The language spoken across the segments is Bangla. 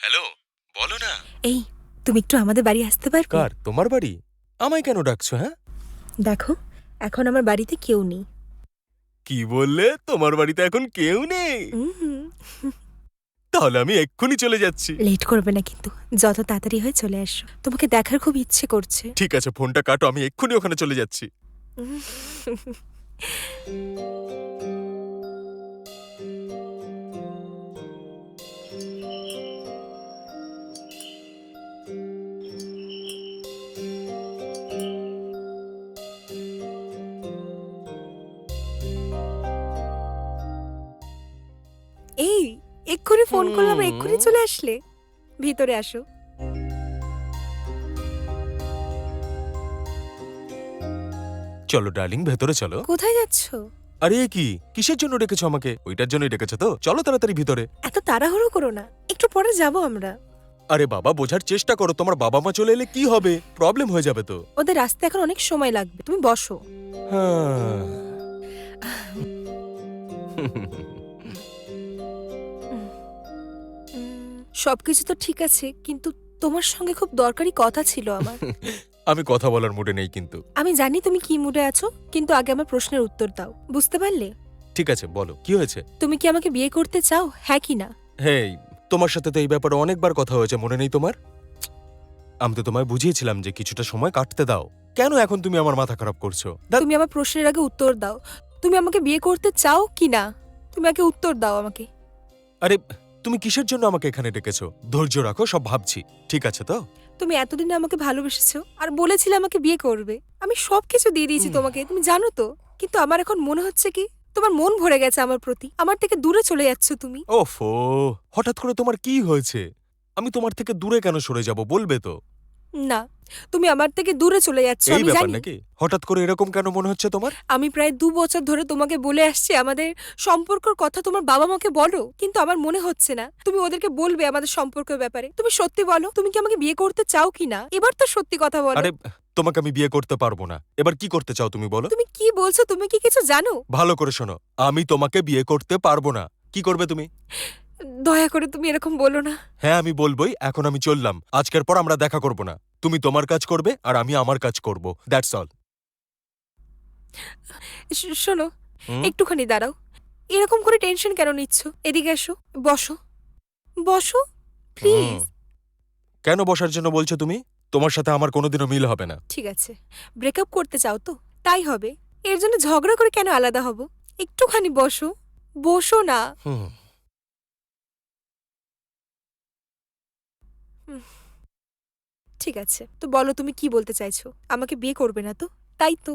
হ্যালো বলো না। এই তুমি একটু আমাদের বাড়ি আসতে পারবে? কার তোমার বাড়ি? আমায় কেন ডাকছো হ্যাঁ? দেখো এখন আমার বাড়িতে কেউ নেই। কি বললে? তোমার বাড়িতে এখন কেউ নেই? তাহলে আমি এক্ষুনি চলে যাচ্ছি। লেট করবে না কিন্তু যত তাড়াতাড়ি হয় চলে আসো। তোমাকে দেখার খুব ইচ্ছে করছে। ঠিক আছে ফোনটা কাটো আমি এক্ষুনি ওখানে চলে যাচ্ছি। এই এক্ষুনি ফোন করলাম এক্ষুনি চলে আসলে। ভিতরে আসো। চলো ডার্লিং ভেতরে চলো। কোথায় যাচ্ছো? আরে কি? কিসের জন্য ডেকেছো আমাকে? ওইটার জন্যই ডেকেছো তো? চলো তাড়াতাড়ি ভিতরে। এত তাড়াহুড়ো করো না। একটু পরে যাব আমরা। আরে বাবা বোঝার চেষ্টা করো তোমার বাবা মা চলে এলে কি হবে? প্রবলেম হয়ে যাবে তো। ওদের আসতে এখন অনেক সময় লাগবে। তুমি বসো। হ্যাঁ। সবকিছু তো ঠিক আছে কিন্তু তোমার সঙ্গে খুব দরকারি কথা ছিল আমার। আমি কথা বলার মুডে নেই কিন্তু। আমি জানি তুমি কি মুডে আছো কিন্তু আগে আমার প্রশ্নের উত্তর দাও বুঝতে পারলে? ঠিক আছে বলো কি হয়েছে? তুমি কি আমাকে বিয়ে করতে চাও? হ্যাঁ কি না? হেই তোমার সাথে তো এই ব্যাপারে অনেকবার কথা হয়েছে মনে নেই তোমার? আমি তো তোমায় বুঝিয়েছিলাম যে কিছুটা সময় কাটতে দাও। কেন এখন তুমি আমার মাথা খারাপ করছ? তুমি আমার প্রশ্নের আগে উত্তর দাও। তুমি আমাকে বিয়ে করতে চাও কি না? তুমি আগে উত্তর দাও আমাকে। আরে তুমি কিসের জন্য আমাকে এখানে ডেকেছো? ধৈর্য রাখো সব ভাবছি। ঠিক আছে তো? তুমি এতদিন আমাকে ভালোবেসেছো আর বলেছিলে আমাকে বিয়ে করবে। আমি সবকিছু দিয়ে দিয়েছি তোমাকে তুমি জানো তো? কিন্তু আমার এখন মনে হচ্ছে কি তোমার মন ভরে গেছে আমার প্রতি। আমার থেকে দূরে চলে যাচ্ছ তুমি। ওফো হঠাৎ করে তোমার কি হয়েছে? আমি তোমার থেকে দূরে কেন সরে যাব বলবে তো? না তুমি আমার থেকে দূরে চলে যাচ্ছ এই আমি ব্যাপার জানি। নাকি? হঠাৎ করে এরকম কেন মনে হচ্ছে তোমার? আমি প্রায় দু বছর ধরে তোমাকে বলে আসছি আমাদের সম্পর্কের কথা তোমার বাবা মাকে বলো কিন্তু আমার মনে হচ্ছে না। তুমি ওদেরকে বলবে আমাদের সম্পর্কের ব্যাপারে। তুমি সত্যি বলো তুমি কি আমাকে বিয়ে করতে চাও কি না? এবার তো সত্যি কথা বলো। আরে তোমাকে আমি বিয়ে করতে পারব না। এবার কি করতে চাও তুমি বলো? তুমি কি বলছো তুমি কি কিছু জানো? ভালো করে শোনো আমি তোমাকে বিয়ে করতে পারব না। কি করবে তুমি? দয়া করে তুমি এরকম বলো না। হ্যাঁ আমি বলবোই এখন আমি চললাম। আজকের পর আমরা দেখা করব না। তুমি তোমার কাজ করবে আর আমি আমার কাজ করব। দ্যাটস অল শোনো একটুখানি দাঁড়াও। এরকম করে টেনশন কেন নিচ্ছ? এদিকে এসো বসো। বসো? প্লিজ। কেন বসার জন্য বলছো তুমি? তোমার সাথে আমার কোনোদিনও মিল হবে না। ঠিক আছে। ব্রেকআপ করতে চাও তো? তাই হবে। এর জন্য ঝগড়া করে কেন আলাদা হব? একটুখানি বসো। বসো না। হুম। ঠিক আছে তো বলো তুমি কি বলতে চাইছো? আমাকে বিয়ে করবে না তো? তাই তো।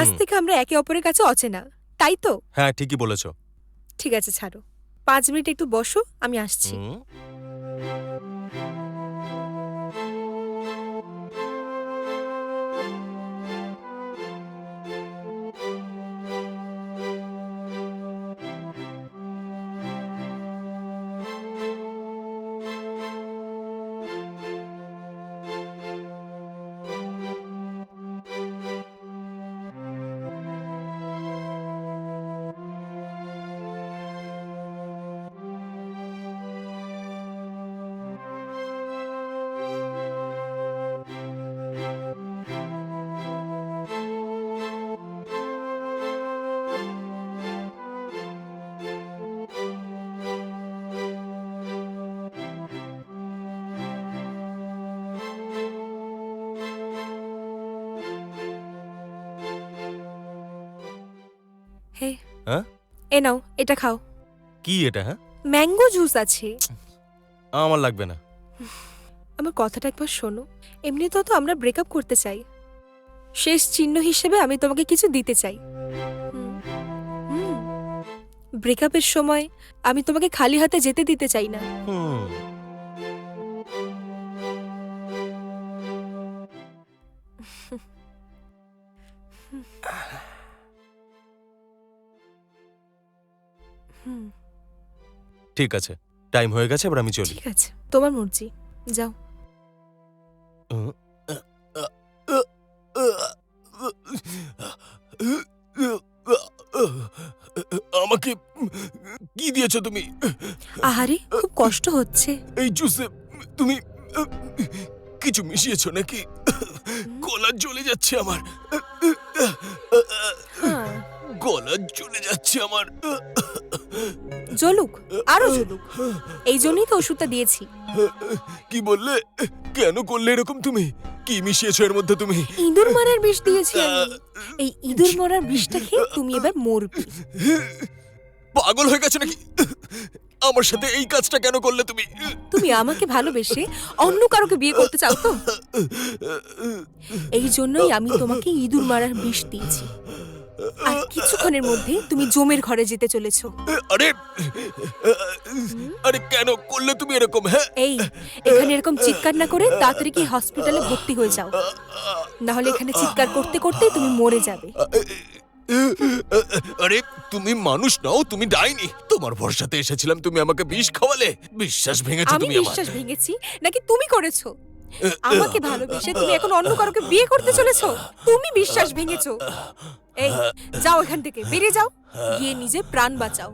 আজ থেকে আমরা একে অপরের কাছে অচেনা তাই তো? হ্যাঁ ঠিকই বলেছ। ঠিক আছে ছাড়ো। পাঁচ মিনিট একটু বসো আমি আসছি। হ্যাঁ? এ নাও এটা খাও। কি এটা হ্যাঁ? ম্যাঙ্গো জুস আছে। আমার লাগবে না। আমার কথাটা একবার শোনো। এমনিতেও তো আমরা ব্রেকআপ করতে চাই। শেষ চিহ্ন হিসেবে আমি তোমাকে কিছু দিতে চাই। ব্রেকআপের সময় আমি তোমাকে খালি হাতে যেতে দিতে চাই না। হুম। ঠিক আছে টাইম হয়ে গেছে এবার আমি চলি। ঠিক আছে তোমার মর্জি যাও। আমাকে কি দিয়েছ তুমি? আহারে খুব কষ্ট হচ্ছে। এই জুসে তুমি কিছু মিশিয়েছো নাকি? গলা জ্বলে যাচ্ছে আমার। হ্যাঁ। গলা জ্বলে যাচ্ছে আমার। জ্বলুক আরও জ্বলুক। এই জন্যই তো ওষুধটা দিয়েছি। কি বললে? কেন করলে এরকম তুমি? কি মিশিয়েছো এর মধ্যে তুমি? ইঁদুর মারার বিষ দিয়েছি আমি। এই ইঁদুর মারার বিষটা খেয়ে তুমি এবার মরবে। পাগল হয়ে গেছো নাকি? আমার সাথে এই কাজটা কেন করলে তুমি? তুমি আমাকে ভালোবেসে অন্য কারোকে বিয়ে করতে চাও তো? এই জন্যই আমি তোমাকে ইঁদুর মারার বিষ দিয়েছি। আর কিছুক্ষণের মধ্যে তুমি জমের ঘরে যেতে চলেছো। আরে আরে কেন করলে তুমি এরকম হ্যাঁ? এই এখানে এরকম চিৎকার না করে তাড়াতাড়ি কি হসপিটালে ভর্তি হয়ে যাও। না হলে এখানে চিৎকার করতে করতে তুমি মরে যাবে। আরে তুমি মানুষ নও তুমি ডাইনি। তোমার ভরসাতে এসেছিলাম তুমি আমাকে বিষ খাওয়ালে। বিশ্বাস ভেঙেছো তুমি আমার। বিশ্বাস ভেঙেছি নাকি তুমি করেছ? আমাকে ভালোবেসে তুমি এখন অন্য কারোকে বিয়ে করতে চলেছো? তুমি বিশ্বাস ভেঙেছো। এই, যাও এখান থেকে, বেরিয়ে যাও। গিয়ে নিজে প্রাণ বাঁচাও।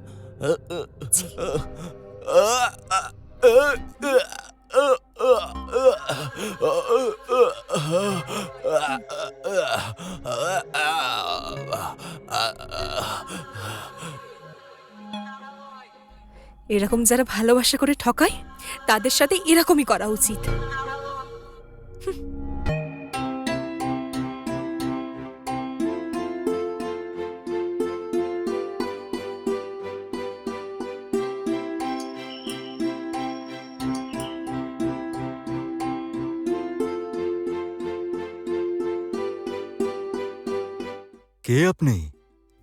এরকম যারা ভালোবাসা করে ঠকায়, তাদের সাথে এরকমই করা উচিত। কে আপনি?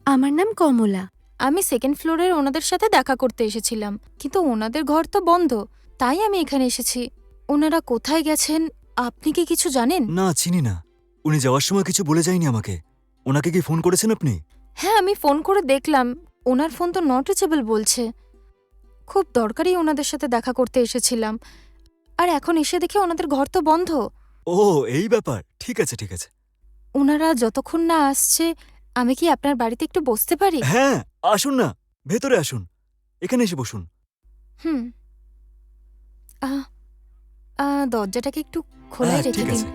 আমার নাম কমলা। আমি সেকেন্ড ফ্লোরের ওনাদের সাথে দেখা করতে এসেছিলাম। কিন্তু ওনাদের ঘর তো বন্ধ। তাই আমি এখানে এসেছি। ওনারা কোথায় গেছেন আপনি কি কিছু জানেন? না চিনি না। উনি যাওয়ার সময় কিছু বলে যায়নি আমাকে। ওনাকে কি ফোন করেছেন আপনি? হ্যাঁ আমি ফোন করে দেখলাম। ওনার ফোন তো নট রিচেবল বলছে। খুব দরকারি ওনাদের সাথে দেখা করতে এসেছিলাম। আর এখন এসে দেখে ওনাদের ঘর তো বন্ধ। ও এই ব্যাপার। ঠিক আছে ঠিক আছে। ওনারা যতক্ষণ না আসছে আমি কি আপনার বাড়িতে একটু বসতে পারি? হ্যাঁ আসুন না। ভেতরে আসুন। এখানে এসে বসুন। হুম। আহ, আহ, দরজাটাকে একটু খোলাই হ্যাঁ, রেখে ঠিক দিন আছে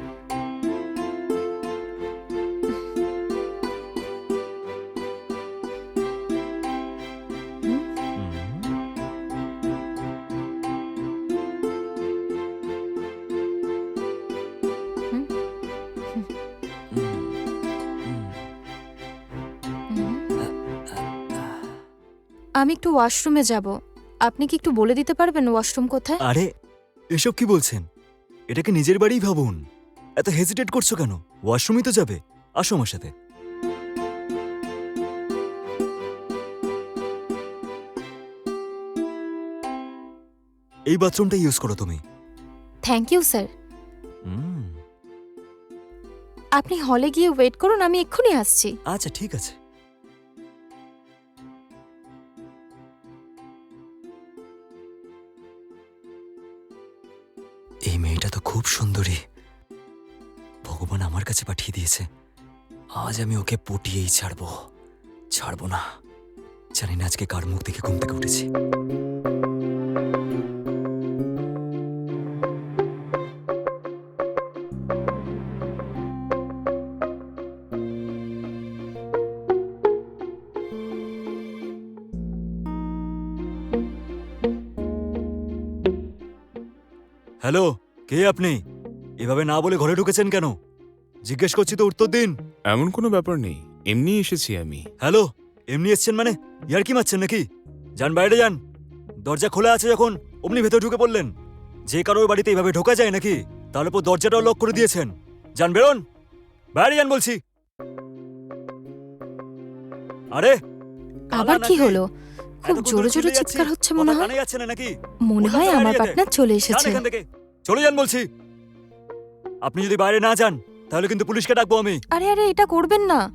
হুম, হুম। হুম, হুম, হুম। হুম। আমি একটু ওয়াশরুমে যাব আপনি কি একটু বলে দিতে পারবেন ওয়াশরুম কোথায় আরে এসব কি বলছেন এটাকে নিজের বাড়িই ভাবুন। এত হেজিটেট করছ কেন? ওয়াশরুমই তো যাবে। আসো আমার সাথে। এই বাথরুমটা ইউজ করো তুমি। থ্যাংক ইউ স্যার আপনি হলে গিয়ে ওয়েট করুন আমি এক্ষুনি আসছি। আচ্ছা ঠিক আছে। আজ আমি ওকে পটিয়েই ছাড়বো। ছাড়বো না। জানি না আজকে কার মুখ দেখে ঘুম থেকে উঠেছি। হ্যালো, কে আপনি? এভাবে না বলে ঘরে ঢুকেছেন কেন? জিজ্ঞেস করছি তো উত্তর দিন। এমন কোনো ব্যাপার নেই। এমনি এসেছি আমি। হ্যালো এমনি এসছেন মানে? ইয়ার কি মারছেন নাকি? যান বাইরে যান। দরজা খোলা আছে যখন অমনি ভেতর ঢুকে পড়লেন। যে কারোর বাড়িতে এইভাবে ঢোকা যায় নাকি তার উপর দরজাটাও লক করে দিয়েছেন। যান বেরোন। বাইরে যান বলছি। আরে! আবার কি হলো? খুব জোরে জোরে চিৎকার হচ্ছে মনে হয়। যাচ্ছে না নাকি? মনে হয় আমার পার্টনার চলে এসেছে। এখান থেকে। চলে যান বলছি। আপনি যদি বাইরে না যান তাহলে কিন্তু পুলিশকে ডাকবো আমি। আরে আরে এটা করবেন না।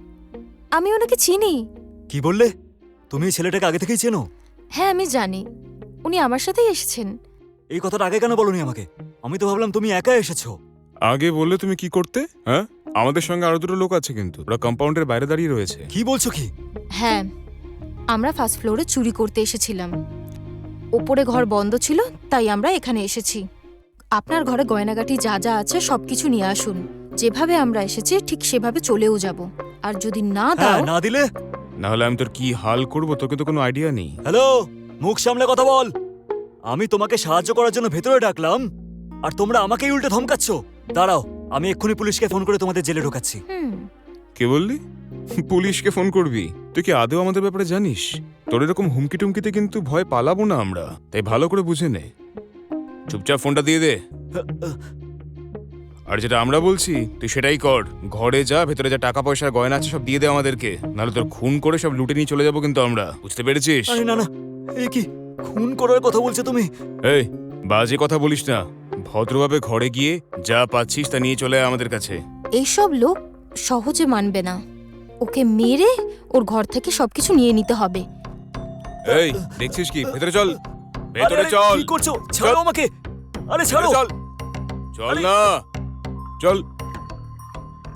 আমি ওনাকে চিনি। কি বললে? তুমি এই ছেলেটাকে আগে থেকেই চেনো? হ্যাঁ আমি জানি। উনি আমার সাথেই এসেছেন। এই কথাটা আগে কেন বলনি আমাকে? আমি তো ভাবলাম তুমি একা এসেছ। আগে বললে তুমি কি করতে হ্যাঁ? আমাদের সঙ্গে আরও দুটো লোক আছে কিন্তু। ওরা কম্পাউন্ডের বাইরে দাঁড়িয়ে রয়েছে। কি বলছো কি? হ্যাঁ আমরা ফার্স্ট ফ্লোরে চুরি করতে এসেছিলাম। ওপরে ঘর বন্ধ ছিল তাই আমরা এখানে এসেছি। আপনার ঘরে গয়নাগাটি যা যা আছে সবকিছু নিয়ে আসুন। যেভাবে আমরা এসেছি ঠিক সেভাবে চলেও যাব। আর যদি না হ্যাঁ দাও না দিলে? না হলে আমি তোর কি হাল করব? তোকে তো কোনো আইডিয়া নেই। হ্যালো মুখ সামলে কথা বল। আমি তোমাকে সাহায্য করার জন্য ভেতরে ডাকলাম আর তোমরা আমাকেই উল্টে ধমকাচ্ছ। দাঁড়াও আমি এক্ষুনি পুলিশকে ফোন করে তোমাদের জেলে ঢোকাচ্ছি। হুম। কে বললি? পুলিশকে ফোন করবি? তুই কি আদেও আমাদের ব্যাপারে জানিস? তোর এরকম হুমকি টুমকিতে কিন্তু ভয় পালাবো না আমরা তাই ভালো করে বুঝে নে। চুপচাপ ফোনটা দিয়ে দে। আর যেটা আমরা বলছি তুই সেটাই কর। ঘরে যা ভেতরে যা টাকা পয়সা গয়না আছে সব দিয়ে দে আমাদেরকে। নাহলে তোর খুন করে সব লুটে নিয়ে চলে যাব কিন্তু আমরা। বুঝতে পেরেছিস? আরে না না এই কি খুন করার কথা বলছো তুমি? এই বাজে কথা বলিস না। ভদ্রভাবে ঘরে গিয়ে যা পাচ্ছিস তা নিয়ে চলে আয় আমাদের কাছে। এইসব লোক সহজে মানবে না। ওকে মেরে ওর ঘর থেকে সবকিছু নিয়ে নিতে হবে। এই দেখছিস কি? ভেতরে চল। আরে, ভেতরে আরে, চল। কি করছ? ছাড়ো আমাকে। আরে ছাড়ো। চল। চল না। চল।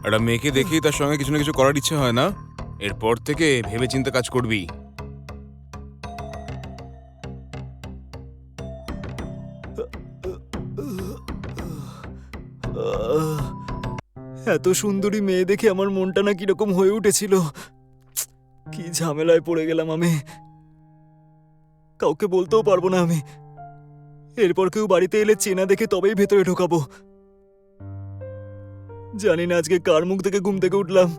একটা মেয়েকে দেখি তার সঙ্গে কিছু না কিছু করার ইচ্ছে হয় না? এরপর থেকে ভেবে চিন্তে কাজ করবি। এত সুন্দরী মেয়ে দেখে আমার মনটা না কীরকম হয়ে উঠেছিল। কি ঝামেলায় পড়ে গেলাম আমি। কাউকে বলতেও পারব না আমি। এরপর কেউ বাড়িতে এলে চেনা দেখে তবেই ভেতরে ঢোকাবো। জানি না আজকে কার মুখ থেকে ঘুম থেকে উঠলাম।